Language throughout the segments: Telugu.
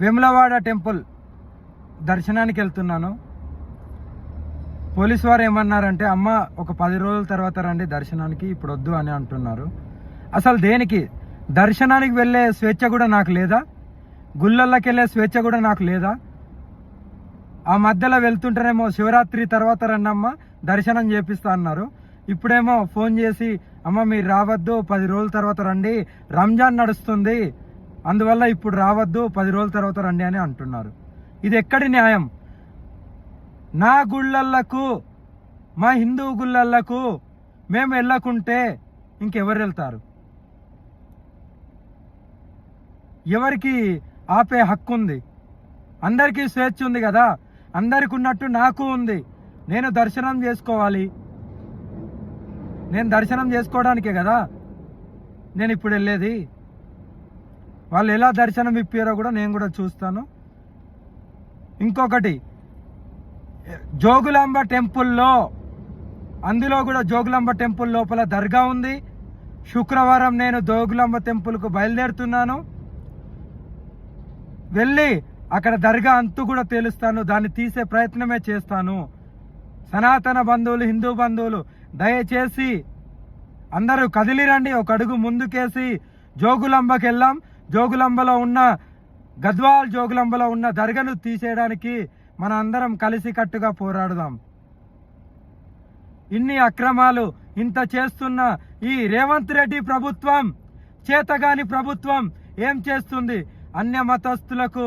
వేములవాడ టెంపుల్ దర్శనానికి వెళ్తున్నాను. పోలీస్ వారు ఏమన్నారంటే అమ్మ ఒక పది రోజుల తర్వాత రండి దర్శనానికి ఇప్పుడు వద్దు అని అంటున్నారు. అసలు దేనికి? దర్శనానికి వెళ్ళే స్వేచ్ఛ కూడా నాకు లేదా? గుళ్ళల్లోకి వెళ్ళే స్వేచ్ఛ కూడా నాకు లేదా? ఆ మధ్యలో వెళ్తుంటేనేమో శివరాత్రి తర్వాత రండమ్మ దర్శనం చేపిస్తా అన్నారు. ఇప్పుడేమో ఫోన్ చేసి అమ్మ మీరు రావద్దు పది రోజుల తర్వాత రండి రంజాన్ నడుస్తుంది అందువల్ల ఇప్పుడు రావద్దు పది రోజుల తర్వాత రండి అని అంటున్నారు. ఇది ఎక్కడి న్యాయం? నా గుళ్ళకు మా హిందూ గుళ్ళకు మేము వెళ్ళకుంటే ఇంకెవరు వెళ్తారు? ఎవరికి ఆపే హక్కు ఉంది? అందరికీ స్వేచ్ఛ ఉంది కదా? అందరికి ఉన్నట్టు నాకు ఉంది. నేను దర్శనం చేసుకోవాలి. నేను దర్శనం చేసుకోవడానికే కదా? నేను ఇప్పుడు వెళ్ళేది? వాళ్ళు ఎలా దర్శనం ఇప్పారో కూడా నేను కూడా చూస్తాను. ఇంకొకటి జోగులాంబ టెంపుల్లో అందులో కూడా జోగులాంబ టెంపుల్ లోపల దర్గా ఉంది. శుక్రవారం నేను జోగులాంబ టెంపుల్కు బయలుదేరుతున్నాను. వెళ్ళి అక్కడ దర్గా అంతు కూడా తేలుస్తాను. దాన్ని తీసే ప్రయత్నమే చేస్తాను. సనాతన బంధువులు హిందూ బంధువులు దయచేసి అందరూ కదిలిరండి. ఒక అడుగు ముందుకేసి జోగులాంబకి వెళ్ళాం జోగులంబలో ఉన్న గద్వాల్ జోగులంబలో ఉన్న దర్గను తీసేయడానికి మన అందరం కలిసికట్టుగా పోరాడుదాం. ఇన్ని అక్రమాలు ఇంత చేస్తున్న ఈ రేవంత్ రెడ్డి ప్రభుత్వం చేతగాని ప్రభుత్వం ఏం చేస్తుంది? అన్య మతస్థులకు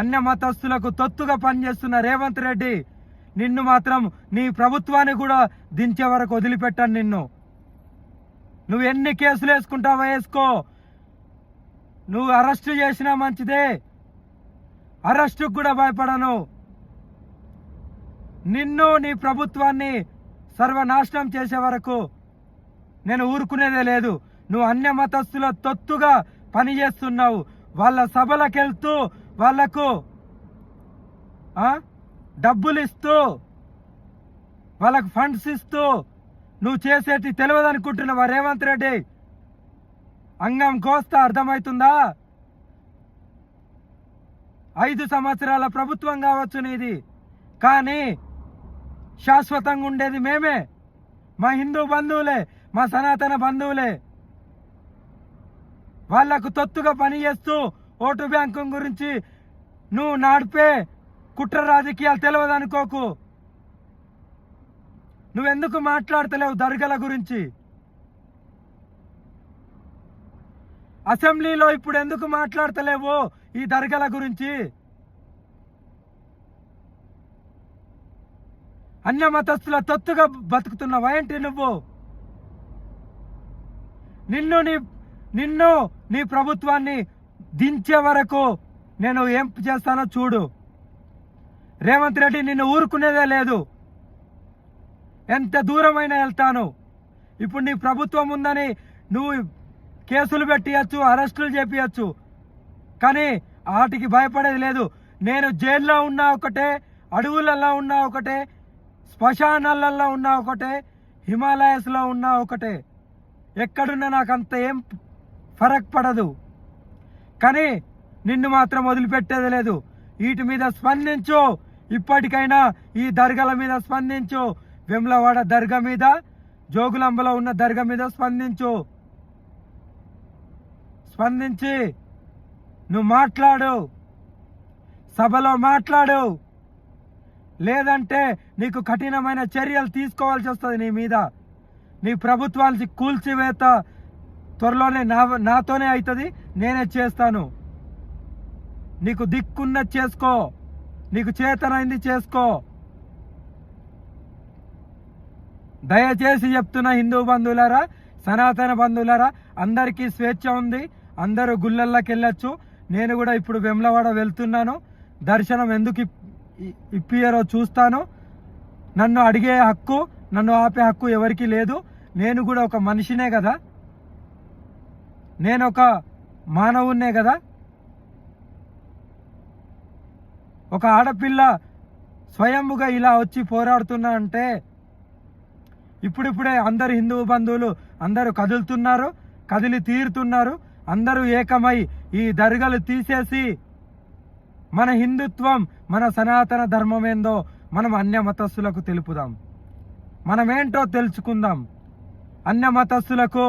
అన్య మతస్థులకు తొత్తుగా పనిచేస్తున్న రేవంత్ రెడ్డి నిన్ను మాత్రం నీ ప్రభుత్వాన్ని కూడా దించే వరకు వదిలిపెట్టాను నిన్ను. నువ్వు ఎన్ని కేసులు వేసుకుంటావో వేసుకో. నువ్వు అరెస్టు చేసినా మంచిదే. అరెస్టుకు కూడా భయపడను. నిన్ను నీ ప్రభుత్వాన్ని సర్వనాశనం చేసే వరకు నేను ఊరుకునేదే లేదు. నువ్వు అన్య మతస్థుల తొత్తుగా పనిచేస్తున్నావు. వాళ్ళ సభలకెళ్తూ వాళ్ళకు డబ్బులు ఇస్తూ వాళ్ళకు ఫండ్స్ ఇస్తూ నువ్వు చేసేటి తెలియదు రేవంత్ రెడ్డి? అంగం కోస్తా అర్థమవుతుందా? ఐదు సంవత్సరాల ప్రభుత్వం కావచ్చు నీది. కానీ శాశ్వతంగా ఉండేది మేమే. మా హిందూ బంధువులే మా సనాతన బంధువులే. వాళ్ళకు తొత్తుగా పనిచేస్తూ ఓటు బ్యాంకు గురించి నువ్వు నాడిపే కుట్ర రాజకీయాలు తెలియదు అనుకోకు నువ్వెందుకు మాట్లాడతలేవు దర్గల గురించి? అసెంబ్లీలో ఇప్పుడు ఎందుకు మాట్లాడతలేవు ఈ దర్గల గురించి? అన్య మతస్థుల తొత్తుగా బతుకుతున్నావా ఏంటి నువ్వు? నిన్ను నీ నిన్ను నీ ప్రభుత్వాన్ని దించే వరకు నేను ఏం చేస్తానో చూడు. రేవంత్ రెడ్డి నిన్ను ఊరుకునేదే లేదు. ఎంత దూరమైనా వెళ్తాను. ఇప్పుడు నీ ప్రభుత్వం ఉందని నువ్వు కేసులు పెట్టియచ్చు అరెస్టులు చేపియచ్చు. కానీ వాటికి భయపడేది లేదు. నేను జైల్లో ఉన్నా ఒకటే అడవులలో ఉన్నా ఒకటే శ్మశానాలలో ఉన్నా ఒకటే హిమాలయస్లో ఉన్నా ఒకటే. ఎక్కడున్నా నాకు అంత ఏం ఫరక్ పడదు. కానీ నిన్ను మాత్రం వదిలిపెట్టేది లేదు. వీటి మీద స్పందించు. ఇప్పటికైనా ఈ దర్గాల మీద స్పందించు. వెమ్లవాడ దర్గా మీద జోగులాంబలో ఉన్న దర్గా మీద స్పందించు. స్పందించి. నువ్వు మాట్లాడు. సభలో మాట్లాడు. లేదంటే నీకు కఠినమైన చర్యలు తీసుకోవాల్సి వస్తుంది నీ మీద. నీ ప్రభుత్వానికి కూల్చివేత త్వరలోనే నా నాతోనే అవుతుంది నేనే చేస్తాను. నీకు దిక్కున్నది చేసుకో. నీకు చేతనైంది చేసుకో. దయచేసి చెప్తున్న హిందూ బంధువులారా సనాతన బంధువులారా అందరికీ స్వేచ్ఛ ఉంది. అందరూ గుళ్ళల్లోకి వెళ్ళొచ్చు నేను కూడా ఇప్పుడు వెమ్లవాడ వెళ్తున్నాను. దర్శనం ఎందుకు ఇ- ఇప్పియరో చూస్తాను. నన్ను అడిగే హక్కు నన్ను ఆపే హక్కు ఎవరికీ లేదు. నేను కూడా ఒక మనిషినే కదా. నేను ఒక మానవున్నే కదా. ఒక ఆడపిల్ల స్వయంగా ఇలా వచ్చి పోరాడుతున్నా అంటే ఇప్పుడిప్పుడే అందరు హిందూ బంధువులు అందరూ కదులుతున్నారు కదిలి తీరుతున్నారు. అందరూ ఏకమై ఈ దర్గలు తీసేసి మన హిందుత్వం మన సనాతన ధర్మం ఏందో మనం అన్య మతస్థులకు తెలుపుదాం. మనమేంటో తెలుసుకుందాం. అన్య మతస్థులకు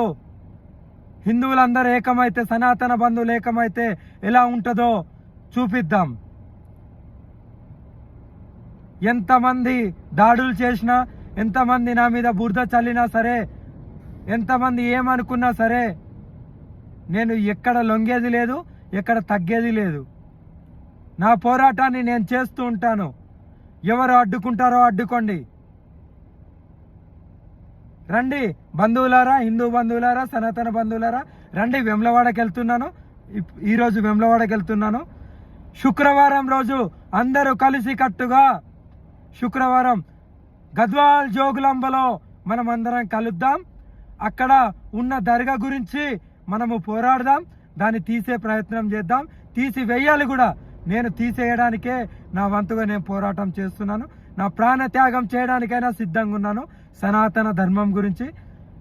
హిందువులందరూ ఏకమైతే సనాతన బంధువులు ఏకమైతే ఎలా ఉంటుందో చూపిద్దాం. ఎంతమంది దాడులు చేసినా ఎంతమంది నా మీద బురద చల్లినా సరే ఎంతమంది ఏమనుకున్నా సరే నేను ఎక్కడ లొంగేది లేదు ఎక్కడ తగ్గేది లేదు. నా పోరాటాన్ని నేను చేస్తూ ఉంటాను. ఎవరు అడ్డుకుంటారో అడ్డుకోండి. రండి బంధువులారా హిందూ బంధువులారా సనాతన బంధువులారా రండి వెమ్లవాడకి వెళ్తున్నాను. ఈరోజు వెమ్లవాడకి వెళ్తున్నాను. శుక్రవారం రోజు అందరూ కలిసి కట్టుగా శుక్రవారం గద్వాల్ జోగులాంబలో మనం అందరం కలుద్దాం. అక్కడ ఉన్న దర్గా గురించి మనము పోరాడదాం దాన్ని తీసే ప్రయత్నం చేద్దాం. తీసి వెయ్యాలి కూడా. నేను తీసేయడానికే నా వంతుగా నేను పోరాటం చేస్తున్నాను. నా ప్రాణ త్యాగం చేయడానికైనా సిద్ధంగా ఉన్నాను సనాతన ధర్మం గురించి